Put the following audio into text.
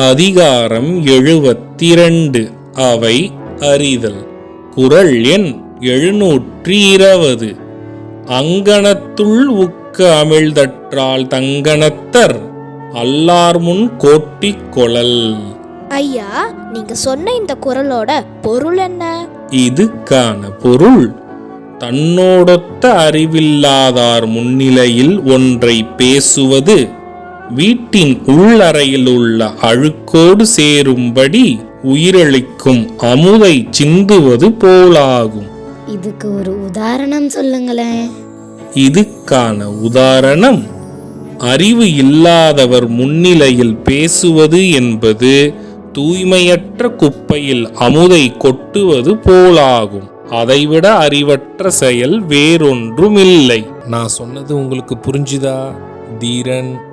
அதிகாரம் எழுபத்திரண்டு அவை அறிதல். குறள் எண் எழுநூற்றி இருபது அங்கனத்துள் உக்க அமிழ்தற்றால் தங்கனத்தர் அல்லார் முன் கோட்டிக் கொளல் ஐயா நீங்க சொன்ன இந்த குரலோட பொருள் என்ன? இதுக்கான பொருள். தன்னோடொத்த அறிவில்லாதார் முன்னிலையில் ஒன்றை பேசுவது. வீட்டின் உள்ளறையில் உள்ள அழுக்கோடு சேரும்படி உயிரளிக்கும் அமுதை சிந்துவது போலாகும். இதுக்கு ஒரு உதாரணம் சொல்லுங்களேன். இதுக்கான உதாரணம் அறிவு இல்லாதவர் முன்னிலையில் பேசுவது என்பது தூய்மையற்ற குப்பையில் அமுதை கொட்டுவது போலாகும். அதைவிட அறிவற்ற செயல் வேறொன்றுமில்லை. நான் சொன்னது உங்களுக்கு புரிஞ்சுதா? தீரன்